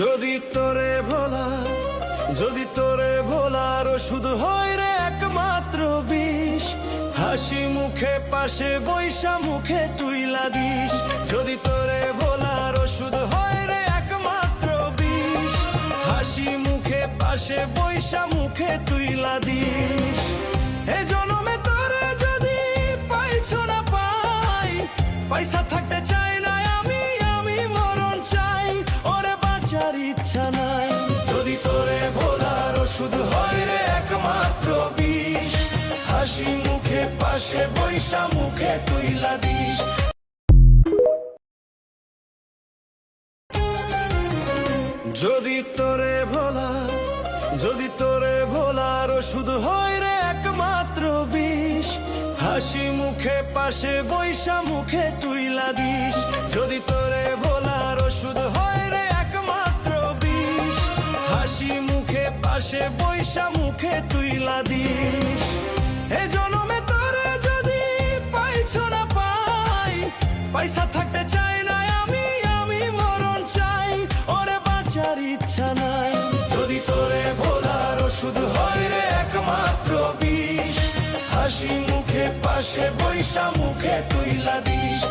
যদি তোরে ভোলা, যদি তোরে ভোলার শুধু হয় রে একমাত্র বিষ। হাসি মুখে, পাশে বৈশা মুখে তুই দিস যদি তোরে ভোলার শুধু হয় রে একমাত্র বিষ। হাসি মুখে, পাশে বৈশা মুখে তুই দিস এ জনমে তোরে যদি পাইছো না পাই পয়সা বাঁচার ইচ্ছা নাই। যদি তোরে ভোলার শুধু হয় রে একমাত্র বিষ, হাসি মুখে পাশে বৈশা মুখে যদি তোরে ভোলা, যদি তোরে ভোলার শুধু হয় রে একমাত্র বিষ, হাসি মুখে পাশে বৈশা মুখে তুইলা দিস। যদি তোরে ভোলার পাশে বৈশা মুখে তুইলা দিস। এ জনমে তোরে যদি পাইছো না পাই, পয়সা থাকতে চাই না আমি আমি মরণ চাই। ওরে বাঁচার ইচ্ছা নাই। যদি তোরে ভোলার শুধু হয় রে একমাত্র বিষ, হাসি মুখে পাশে বৈশা মুখে তুইলা দিস।